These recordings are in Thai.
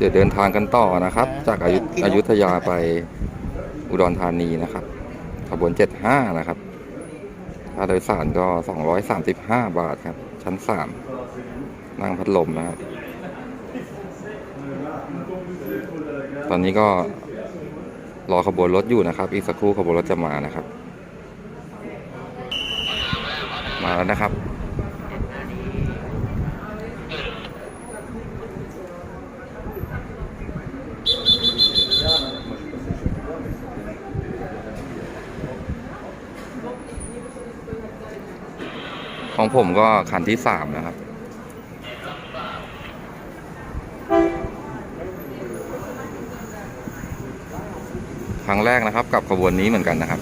เดี๋ยวเดินทางกันต่อนะครับ จากอายุอยุธยาไปอุดรธานีนะครับ ขบวน 75 นะครับค่าโดยสารก็ 235 บาทครับ ชั้น 3 นั่งพัดลมนะครับ ตอนนี้ก็รอขบวนรถอยู่นะครับ อีกสักครู่ขบวนรถจะมานะครับ มาแล้วนะครับ ของผมก็คันที่สามนะครับ ครั้งแรกนะครับกับขบวนนี้เหมือนกันนะครับ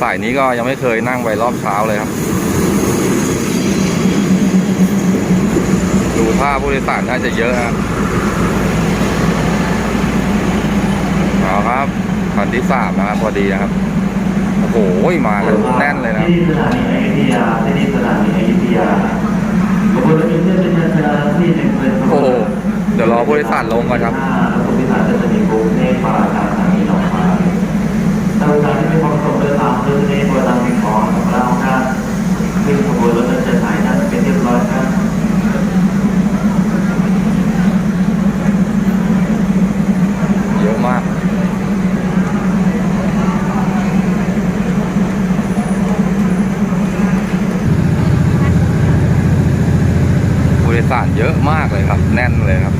สายนี้ก็ยังไม่เคยนั่งไปรอบเช้าเลยครับ ดูท่าผู้โดยสารน่าจะเยอะครับเอาครับคันที่สามนะครับพอดีนะครับ โอ้โหมากันแน่นเลยนะครับที่สถานีอยุธยาที่สถานีอยุธยาขบวนรถยนต์เป็นยานพาหนะที่หนึ่งเป็นขบโอ้วนโหเดี๋ยวรอผู้โดยสารลงก่อนครับผู้โดยสารจะจะมีกรุงเทพมาทางสถานีหนองคายถ้าผู้โดยสารที่ไม่พร้อมส่งเดินทางเดินในบริษัทสิ่งของของเราครับขึ้นขบวนรถจะถ่ายนั้นเป็นเรียบร้อยครับ เยอะมาก ผู้โดย สารเยอะมากเลยครับ แน่นเลยครับ